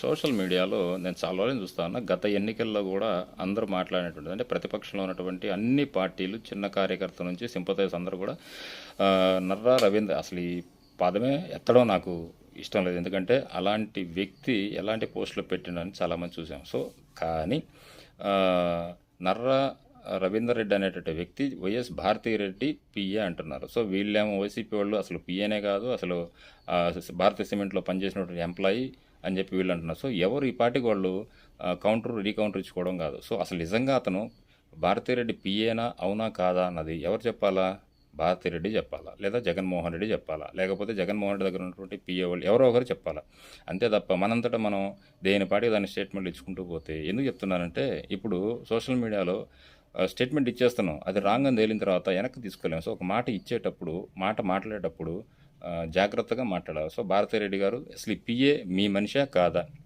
Social మీడియాలో నేను చాలా రోజులు చూస్తాను గత ఎన్నికల్లో కూడా అందరూ మాట్లాడినటువంటి అంటే ప్రతిపక్షంలో ఉన్నటువంటి అన్ని పార్టీలు చిన్న కార్యకర్త నుంచి సింపతైజ్ అందరూ కూడా నర్రా రవీంద్ర అసలు ఈ పదమే ఎత్తడం నాకు ఇష్టం లేదు. ఎందుకంటే అలాంటి వ్యక్తి ఎలాంటి పోస్టులు పెట్టిండని చాలామంది చూసాం. సో కానీ నర్రా రవీందర్ రెడ్డి అనేటువంటి వ్యక్తి వైఎస్ భారతీరెడ్డి పిఏ అంటున్నారు. సో వీళ్ళేమో వైసీపీ వాళ్ళు అసలు పిఏనే కాదు. అసలు భారతీయ సిమెంట్లో పనిచేసినటువంటి ఎంప్లాయీ అని చెప్పి వీళ్ళు అంటున్నారు. సో ఎవరు ఈ పార్టీకి వాళ్ళు కౌంటర్ రీకౌంటర్ ఇచ్చుకోవడం కాదు. సో అసలు నిజంగా అతను భారతీరెడ్డి పిఏనా అవునా కాదా అన్నది ఎవరు చెప్పాలా? భారతిరెడ్డి చెప్పాలా? లేదా జగన్మోహన్ రెడ్డి చెప్పాలా? లేకపోతే జగన్మోహన్ రెడ్డి దగ్గర ఉన్నటువంటి పిఏ వాళ్ళు ఎవరో ఒకరు చెప్పాలా? అంతే తప్ప మనంతటా మనం దేని పాటికి దాని స్టేట్మెంట్లు ఇచ్చుకుంటూ పోతే ఎందుకు చెప్తున్నానంటే ఇప్పుడు సోషల్ మీడియాలో స్టేట్మెంట్ ఇచ్చేస్తున్నాం. అది రాంగ్ అని తేలిన తర్వాత వెనక్కి తీసుకోలేము సో ఒక మాట ఇచ్చేటప్పుడు మాట మాట్లాడేటప్పుడు జాగ్రత్తగా మాట్లాడాలి. సో భారతిరెడ్డి గారు అసలు ఈ పిఏ మీ మనిషా కాదా?